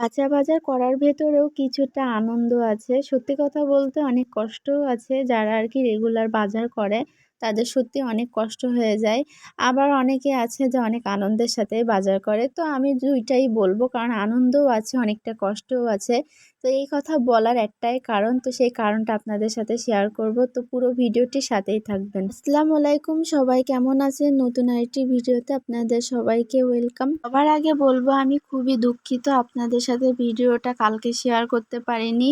কাঁচা বাজার করার ভেতরেও কিছুটা আনন্দ আছে। সত্যি কথা বলতে অনেক কষ্টও আছে যারা আর কি রেগুলার বাজার করে। তাদের সত্যি অনেক কষ্ট হয়ে যায়। আবার অনেকে আছে যে অনেক আনন্দের সাথে বাজার করে। তো আমি দুইটাই বলব, কারণ আনন্দও আছে, অনেকটা কষ্টও আছে। তো এই কথা বলার একটাই কারণ, তো সেই কারণটা আপনাদের সাথে শেয়ার করব। তো পুরো ভিডিওটির সাথেই থাকবেন। আসসালামু আলাইকুম, সবাই কেমন আছেন? নতুন আরেকটি ভিডিওতে আপনাদের সবাইকে ওয়েলকাম সবার আগে বলব, আমি খুবই দুঃখিত আপনাদের সাথে ভিডিওটা কালকে শেয়ার করতে পারিনি।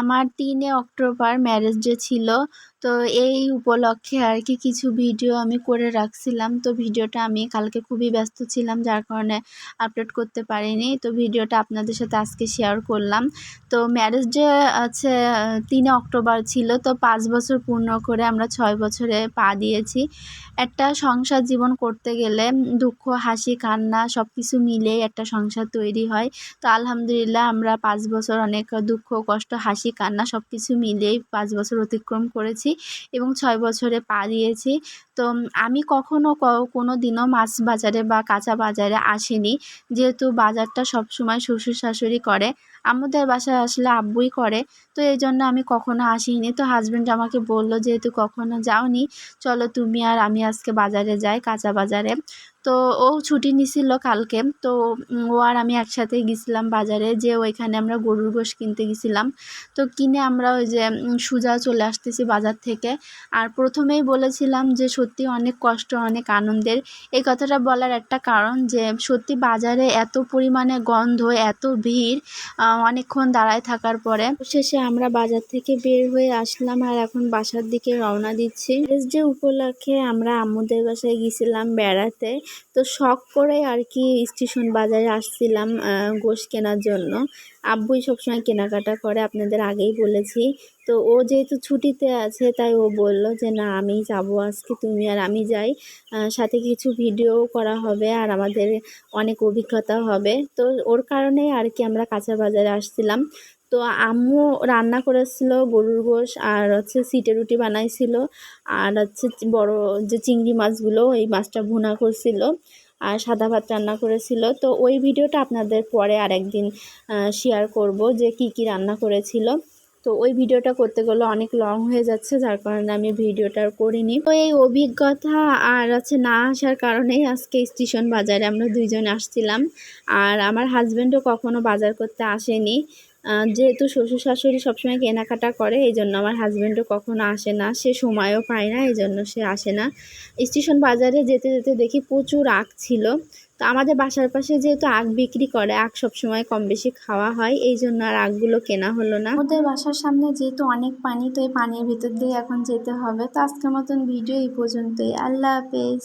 আমার তিনে অক্টোবর ম্যারেজ ডে ছিল তো এই উপলক্ষে আর কি কিছু ভিডিও আমি করে রাখছিলাম। তো ভিডিওটা আমি কালকে খুবই ব্যস্ত ছিলাম, যার কারণে আপলোড করতে পারিনি। তো ভিডিওটা আপনাদের সাথে আজকে শেয়ার করলাম। তো ম্যারেজ ডে আছে তিনে অক্টোবর ছিল, তো পাঁচ বছর পূর্ণ করে আমরা ছয় বছরে পা দিয়েছি। একটা সংসার জীবন করতে গেলে দুঃখ, হাসি, কান্না সব কিছু মিলেই একটা সংসার তৈরি হয়। তো আলহামদুলিল্লাহ আমরা পাঁচ বছর অনেক দুঃখ, কষ্ট, হাসি, কান্না সব কিছু মিলেই পাঁচ বছর অতিক্রম করেছি। এবং ছয় বছরে পা দিয়েছি। তো আমি কখনও কোনো দিনও মাছ বাজারে বা কাঁচা বাজারে আসিনি। যেহেতু বাজারটা সবসময় শ্বশুর শাশুড়ি করে, আমাদের বাসায় আসলে আব্বুই করে, তো এই জন্য আমি কখনো আসিনি। তো হাজব্যান্ড আমাকে বলল, যেহেতু কখনো যাওনি, চলো তুমি আর আমি আজকে বাজারে যাই, কাঁচা বাজারে। তো ও ছুটি নিছিল কালকে, তো ও আর আমি একসাথে গেছিলাম বাজারে, যে ওইখানে আমরা গরুর গোশ কিনতে গেছিলাম। তো কিনে আমরা ওই যে সুজা চলে আসতেছি বাজার থেকে। আর প্রথমেই বলেছিলাম যে সত্যি অনেক কষ্ট, অনেক আনন্দের। এই কথাটা বলার একটা কারণ যে, সত্যি বাজারে এত পরিমাণে গন্ধ, এত ভিড় অনেকক্ষণ দাঁড়ায় থাকার পরে। শেষে আমরা বাজার থেকে বের হয়ে আসলাম আর এখন বাসার দিকে রওনা দিচ্ছি। যে উপলক্ষে আমরা আম্মুদের বাসায় গেছিলাম বেড়াতে, তো শখ করে আর কি স্টেশন বাজারে আসছিলাম গোশ কেনার জন্য। আব্বুই সবসময় কেনাকাটা করে, আপনাদের আগেই বলেছি। তো ও যেহেতু ছুটিতে আছে, তাই ও বলল যে, না আমি যাব আজকে, তুমি আর আমি যাই। সাথে কিছু ভিডিও করা হবে আর আমাদের অনেক অভিজ্ঞতা হবে। তো ওর কারণেই আর কি আমরা কাঁচা বাজারে আসছিলাম। তো আম্মু রান্না করেছিল গরুর গোশ আর হচ্ছে সিটে রুটি বানাইছিল আর হচ্ছে বড় যে চিংড়ি মাছগুলো এই মাছটা ভুনা করছিল আর সাদা ভাত রান্না করেছিল। তো ওই ভিডিওটা আপনাদের পরে আর একদিন শেয়ার করব যে কি কি রান্না করেছিল। তো ওই ভিডিওটা করতে গেলে অনেক লং হয়ে যাচ্ছে, যার কারণে আমি ভিডিওটা আর করিনি। তো এই অভিজ্ঞতা আর আছে না আসার কারণেই আজকে স্টেশন বাজারে আমরা দুইজন আসছিলাম। আর আমার হাজব্যান্ডও কখনো বাজার করতে আসেনি। যেহেতু শ্বশুর শাশুড়ি সবসময় কেনাকাটা করে, এই জন্য আমার হাজব্যান্ডও কখনো আসে না। সে সময়ও পায় না, এই জন্য সে আসে না। স্টেশন বাজারে যেতে যেতে দেখি প্রচুর আখ ছিল। তো আমাদের বাসার পাশে যেহেতু আখ বিক্রি করে, আখ সবসময় কম বেশি খাওয়া হয়, এই জন্য আর আখগুলো কেনা হলো না। আমাদের বাসার সামনে যেহেতু অনেক পানি, তো এই পানির ভিতর দিয়ে এখন যেতে হবে। তো আজকের মতন ভিডিও এই পর্যন্তই। আল্লাহ হাফেজ।